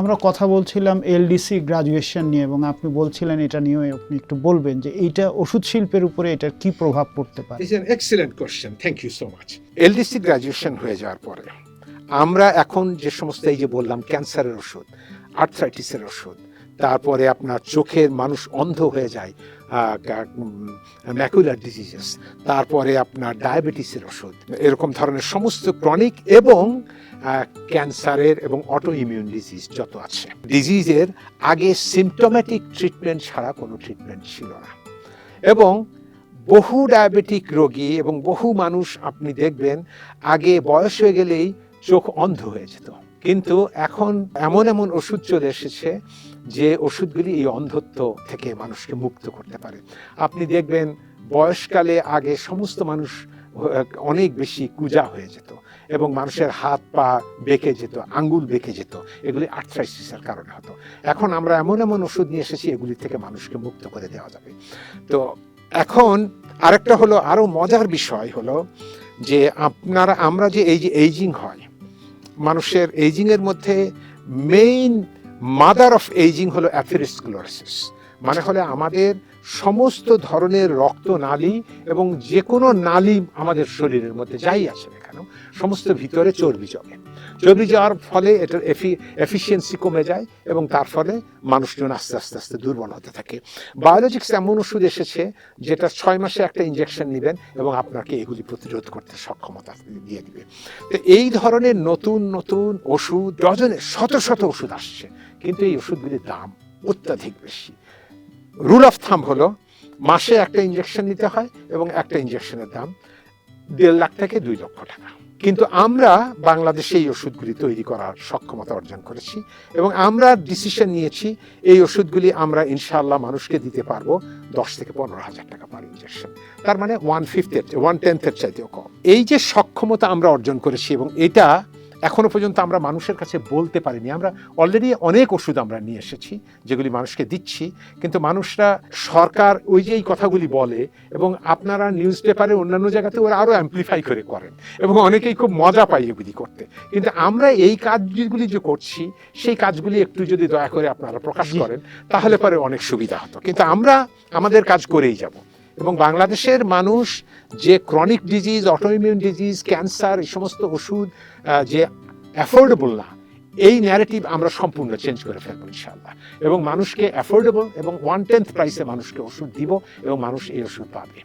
আমরা কথা বলছিলাম এলডিসি গ্রাজুয়েশন নিয়ে এবং আপনি বলছিলেন এটা নিয়ে আপনি একটু বলবেন যে এইটা ওষুধ শিল্পের উপরে এটার কি প্রভাব পড়তে পারে? Is an excellent question thank you so much LDC graduation হয়ে যাওয়ার পরে আমরা এখন যে সমস্ত এই যে বললাম ক্যান্সারের ওষুধ আর্থ্রাইটিসের ওষুধ তারপরে আপনার চোখের মানুষ অন্ধ হয়ে যায় ম্যাকুলার ডিজিজেস তারপরে আপনার ডায়াবেটিসের ওষুধ, এরকম ধরনের সমস্ত ক্রনিক এবং ক্যান্সারের এবং অটো ইমিউন ডিজিজ যত আছে। ডিজিজের আগে সিমটোম্যাটিক ট্রিটমেন্ট ছাড়া কোনো ট্রিটমেন্ট ছিল না। এবং বহু ডায়াবেটিক রোগী এবং বহু মানুষ আপনি দেখবেন, আগে বয়স হয়ে গেলেই চোখ অন্ধ হয়ে যেত। কিন্তু এখন এমন এমন ওষুধ চলে এসেছে যে ওষুধগুলি এই অন্ধত্ব থেকে মানুষকে মুক্ত করতে পারে। আপনি দেখবেন বয়সকালে আগে সমস্ত মানুষ অনেক বেশি কুজা হয়ে যেত এবং মানুষের হাত পা বেঁকে যেত, আঙ্গুল বেঁকে যেত, এগুলি আর্থ্রাইসিসের কারণে হতো। এখন আমরা এমন এমন ওষুধ নিয়ে এসেছি, এগুলি থেকে মানুষকে মুক্ত করে দেওয়া যাবে। তো এখন আরেকটা হলো, আরও মজার বিষয় হলো যে আপনারা, আমরা যে এই যে এইজিং হয় মানুষের এইজিং এর মধ্যে মেইন মাদার অফ এইজিং হলো অ্যাথেরিস্ক্লোরোসিস মানে হলে আমাদের সমস্ত ধরনের রক্তনালী এবং যে কোনো নালী আমাদের শরীরের মধ্যে যাই আছে না কেন, সমস্ত ভিতরে চর্বি জমে। চর্বি যাওয়ার ফলে এটার এফি এফিসিয়েন্সি কমে যায় এবং তার ফলে মানুষজন আস্তে আস্তে আস্তে দুর্বল হতে থাকে। বায়োলজিক্স এমন ওষুধ এসেছে যেটা ছয় মাসে একটা ইঞ্জেকশন নেবেন এবং আপনাকে এগুলি প্রতিরোধ করতে সক্ষমতা দিয়ে দিবে। তো এই ধরনের নতুন নতুন ওষুধ, ডজনে শত শত ওষুধ আসছে। কিন্তু এই ওষুধগুলির দাম অত্যাধিক বেশি। রুল অফ থাম হলো, মাসে একটা ইঞ্জেকশন নিতে হয় এবং একটা ইঞ্জেকশনের দাম দেড় লাখ থেকে দুই লক্ষ টাকা। কিন্তু আমরা বাংলাদেশে এই ওষুধগুলি তৈরি করার সক্ষমতা অর্জন করেছি এবং আমরা ডিসিশন নিয়েছি, এই ওষুধগুলি আমরা ইনশাআল্লাহ মানুষকে দিতে পারব দশ থেকে পনেরো হাজার টাকা পার ইঞ্জেকশন তার মানে ওয়ান ফিফথের ওয়ান টেন্থের চাইতেও কম। এই যে সক্ষমতা আমরা অর্জন করেছি এবং এটা এখনও পর্যন্ত আমরা মানুষের কাছে বলতে পারিনি। আমরা অলরেডি অনেক ওষুধ আমরা নিয়ে এসেছি, যেগুলি মানুষকে দিচ্ছি। কিন্তু মানুষরা সরকার ওই যে এই কথাগুলি বলে এবং আপনারা নিউজ পেপারে অন্যান্য জায়গাতে ওরা আরও অ্যাম্প্লিফাই করে করেন এবং অনেকেই খুব মজা পায় এগুলি করতে। কিন্তু আমরা এই কাজগুলি যে করছি, সেই কাজগুলি একটু যদি দয়া করে আপনারা প্রকাশ করেন, তাহলে পরে অনেক সুবিধা হতো। কিন্তু আমরা আমাদের কাজ করেই যাব। এবং বাংলাদেশের মানুষ যে chronic disease autoimmune disease cancer এই সমস্ত ওষুধ যে অ্যাফোর্ডেবল না, এই ন্যারেটিভ আমরা সম্পূর্ণ চেঞ্জ করে ফেলব ইনশাল্লাহ এবং মানুষকে অ্যাফোর্ডেবল এবং ওয়ান টেন্থ প্রাইসে মানুষকে ওষুধ দিব এবং মানুষ এই ওষুধ পাবে।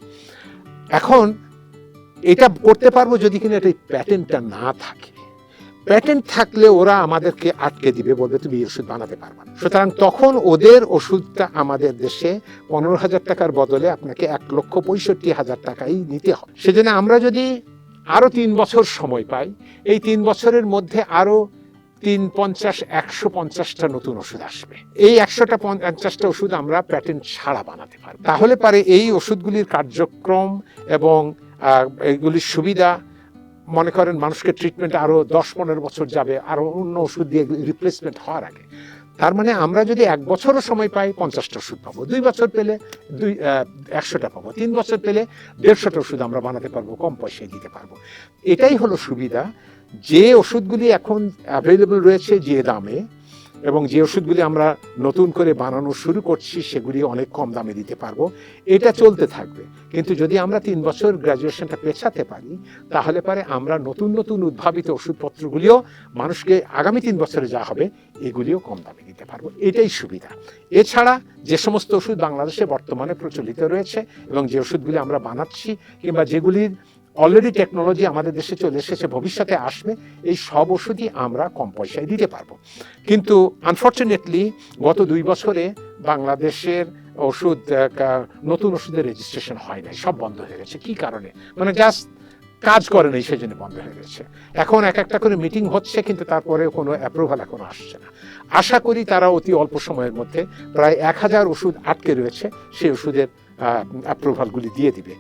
এখন এটা করতে পারব যদি কিনা এটা প্যাটেন্টটা না থাকে। প্যাটেন্ট থাকলে ওরা আমাদেরকে আটকে দিবে, বলবে, তুমি এই ওষুধ বানাতে পারবে সুতরাং তখন ওদের ওষুধটা আমাদের দেশে পনেরো হাজার টাকার বদলে আপনাকে এক লক্ষ পঁয়ষট্টি হাজার টাকাই নিতে হবে। সেজন্য আমরা যদি আরও তিন বছর সময় পাই, এই তিন বছরের মধ্যে আরও তিন পঞ্চাশ, একশো পঞ্চাশটা নতুন ওষুধ আসবে। এই একশোটা পঞ্চাশটা ওষুধ আমরা প্যাটেন্ট ছাড়া বানাতে পারব। তাহলে পারে এই ওষুধগুলির কার্যক্রম এবং এগুলির সুবিধা মনে করেন মানুষকে ট্রিটমেন্ট আরও দশ পনেরো বছর যাবে, আরও অন্য ওষুধ দিয়ে রিপ্লেসমেন্ট হওয়ার আগে। তার মানে আমরা যদি এক বছরও সময় পাই, পঞ্চাশটা ওষুধ পাবো। দুই বছর পেলে দুই একশোটা পাবো। তিন বছর পেলে দেড়শোটা ওষুধ আমরা বানাতে পারব, কম পয়সায় দিতে পারব। এটাই হলো সুবিধা। যে ওষুধগুলি এখন অ্যাভেলেবল রয়েছে যে দামে এবং যে ওষুধগুলি আমরা নতুন করে বানানো শুরু করছি, সেগুলি অনেক কম দামে দিতে পারব। এটা চলতে থাকবে। কিন্তু যদি আমরা তিন বছর গ্র্যাজুয়েশনটা পেছাতে পারি, তাহলে পারে আমরা নতুন নতুন উদ্ভাবিত ওষুধপত্রগুলিও মানুষকে আগামী তিন বছরে যা হবে, এগুলিও কম দামে দিতে পারব। এটাই সুবিধা। এছাড়া যে সমস্ত ওষুধ বাংলাদেশে বর্তমানে প্রচলিত রয়েছে এবং যে ওষুধগুলি আমরা বানাচ্ছি কিংবা যেগুলির অলরেডি টেকনোলজি আমাদের দেশে চলে এসেছে, ভবিষ্যতে আসবে, এই সব ওষুধই আমরা কম পয়সায় দিতে পারব। কিন্তু আনফর্চুনেটলি গত দুই বছরে বাংলাদেশের ওষুধ নতুন ওষুধের রেজিস্ট্রেশন হয় নাই, সব বন্ধ হয়ে গেছে। কি কারণে? মানে জাস্ট কাজ করে নেই সেই জন্য বন্ধ হয়ে গেছে। এখন এক একটা করে মিটিং হচ্ছে, কিন্তু তারপরে কোনো অ্যাপ্রুভাল এখনও আসছে না। আশা করি তারা অতি অল্প সময়ের মধ্যে প্রায় এক হাজার ওষুধ আটকে রয়েছে, সেই ওষুধের অ্যাপ্রুভালগুলি দিয়ে দিবে।